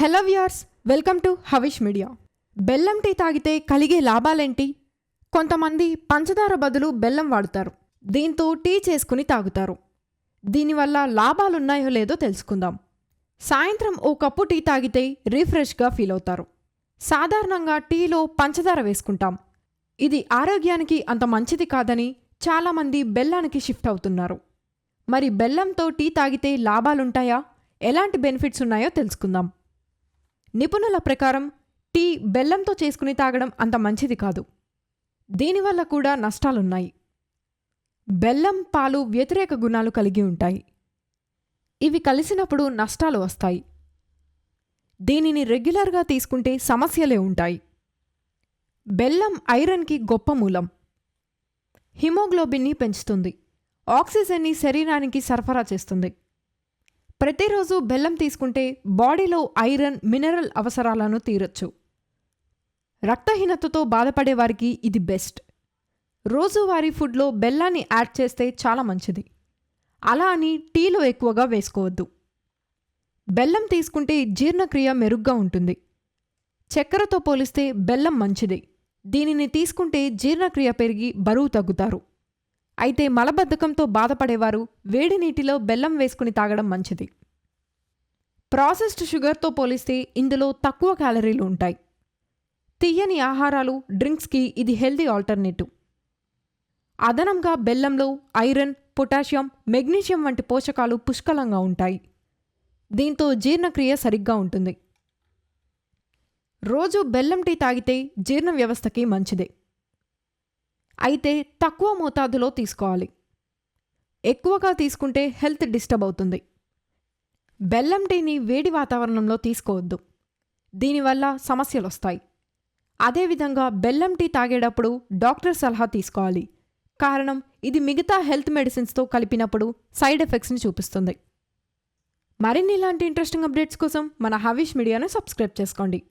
Hello viewers welcome to Havish media. బెల్లం tea తాగితే కలిగే లాభాలేంటి? కొంతమంది పంచదార బదులు బెల్లం వాడుతారు. దీంతో టీ చేసుకుని తాగుతారు. దీనివల్ల లాభాలున్నాయో లేదో తెలుసుకుందాం. సాయంత్రం ఓ కప్పు టీ తాగితే రిఫ్రెష్గా ఫీల్ అవుతారు. సాధారణంగా టీలో పంచదార వేసుకుంటాం. ఇది ఆరోగ్యానికి అంత మంచిది కాదని చాలామంది బెల్లానికి షిఫ్ట్ అవుతున్నారు. మరి బెల్లంతో టీ తాగితే లాభాలుంటాయా? ఎలాంటి బెనిఫిట్స్ ఉన్నాయో తెలుసుకుందాం. నిపుణుల ప్రకారం టీ బెల్లంతో చేసుకుని తాగడం అంత మంచిది కాదు. దీనివల్ల కూడా నష్టాలున్నాయి. బెల్లం పాలు వ్యతిరేక గుణాలు కలిగి ఉంటాయి. ఇవి కలిసినప్పుడు నష్టాలు వస్తాయి. దీనిని రెగ్యులర్గా తీసుకుంటే సమస్యలే ఉంటాయి. బెల్లం ఐరన్కి గొప్ప మూలం. హిమోగ్లోబిన్ని పెంచుతుంది. ఆక్సిజన్ని శరీరానికి సరఫరా చేస్తుంది. ప్రతిరోజు బెల్లం తీసుకుంటే బాడీలో ఐరన్ మినరల్ అవసరాలను తీరొచ్చు. రక్తహీనతతో బాధపడే వారికి ఇది బెస్ట్. రోజువారీ ఫుడ్లో బెల్లాన్ని యాడ్ చేస్తే చాలా మంచిది. అలా అని టీలో ఎక్కువగా వేసుకోవద్దు. బెల్లం తీసుకుంటే జీర్ణక్రియ మెరుగ్గా ఉంటుంది. చక్కెరతో పోలిస్తే బెల్లం మంచిది. దీనిని తీసుకుంటే జీర్ణక్రియ పెరిగి బరువు తగ్గుతారు. అయితే మలబద్ధకంతో బాధపడేవారు వేడి నీటిలో బెల్లం వేసుకుని తాగడం మంచిది. ప్రాసెస్డ్ షుగర్తో పోలిస్తే ఇందులో తక్కువ క్యాలరీలు ఉంటాయి. తీయని ఆహారాలు డ్రింక్స్కి ఇది హెల్దీ ఆల్టర్నేటివ్. అదనంగా బెల్లంలో ఐరన్ పొటాషియం మెగ్నీషియం వంటి పోషకాలు పుష్కలంగా ఉంటాయి. దీంతో జీర్ణక్రియ సరిగ్గా ఉంటుంది. రోజు బెల్లం టీ తాగితే జీర్ణ వ్యవస్థకి మంచిదే. అయితే తక్కువ మోతాదులో తీసుకోవాలి. ఎక్కువగా తీసుకుంటే హెల్త్ డిస్టర్బ్ అవుతుంది. బెల్లం టీని వేడి వాతావరణంలో తీసుకోవద్దు. దీనివల్ల సమస్యలు వస్తాయి అదేవిధంగా బెల్లం టీ తాగేటప్పుడు డాక్టర్ సలహా తీసుకోవాలి. కారణం ఇది మిగతా హెల్త్ మెడిసిన్స్తో కలిపినప్పుడు సైడ్ ఎఫెక్ట్స్ని చూపిస్తుంది. మరిన్ని ఇలాంటి ఇంట్రెస్టింగ్ అప్డేట్స్ కోసం మన హవిష్ మీడియాను సబ్స్క్రైబ్ చేసుకోండి.